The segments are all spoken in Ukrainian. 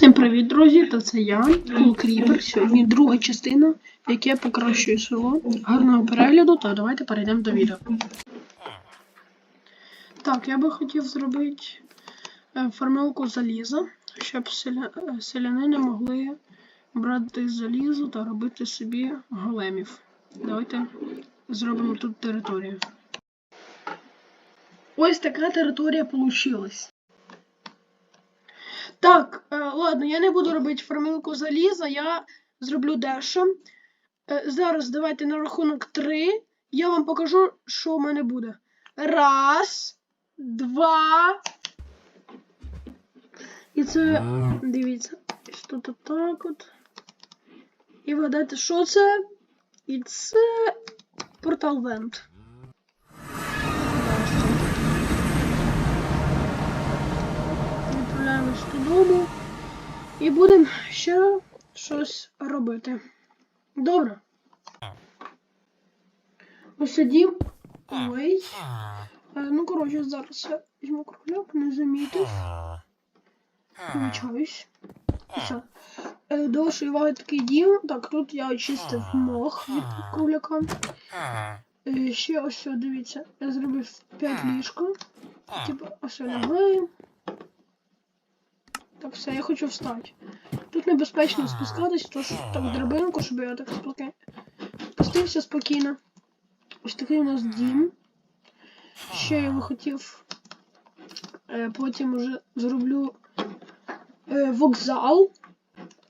Всім привіт, друзі! Та це я, Cool Creeper. Сьогодні друга частина, яке покращує село. Гарного перегляду, та давайте перейдемо до відео. Так, я би хотів зробити е, формулку заліза, щоб селя... е, селянини могли брати залізо та робити собі големів. Давайте зробимо тут територію. Ось така територія получилась. Так, е, ладно, я не буду робити формулку заліза, я зроблю дещо. Е, зараз давайте на рахунок 3. Я вам покажу, що в мене буде. Раз, два. І це. Дивіться. Ось Тут отак от. І вгадайте, що це? І це портал Вент. І будемо ще щось робити. Добре. Ось сидім. Ой. Е, Ну, коротше, зараз я візьму кругляк, не замітив. Вибачаюсь. Все. Е, До уваги такий дім. Так, тут я очистив мох від кругляка. Е, Ще ось, дивіться, я зробив 5 ліжко. Типу, ось лягаю. Так, все, я хочу встати. Тут небезпечно спускатись, тож так драбинку, щоб я так спокійно. Спустився спокійно. Ось такий у нас дім. Ще я би хотів. Е, потім уже зроблю е, вокзал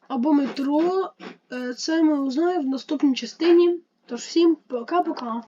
або метро. Е, це ми узнаємо в наступній частині. Тож всім пока-пока.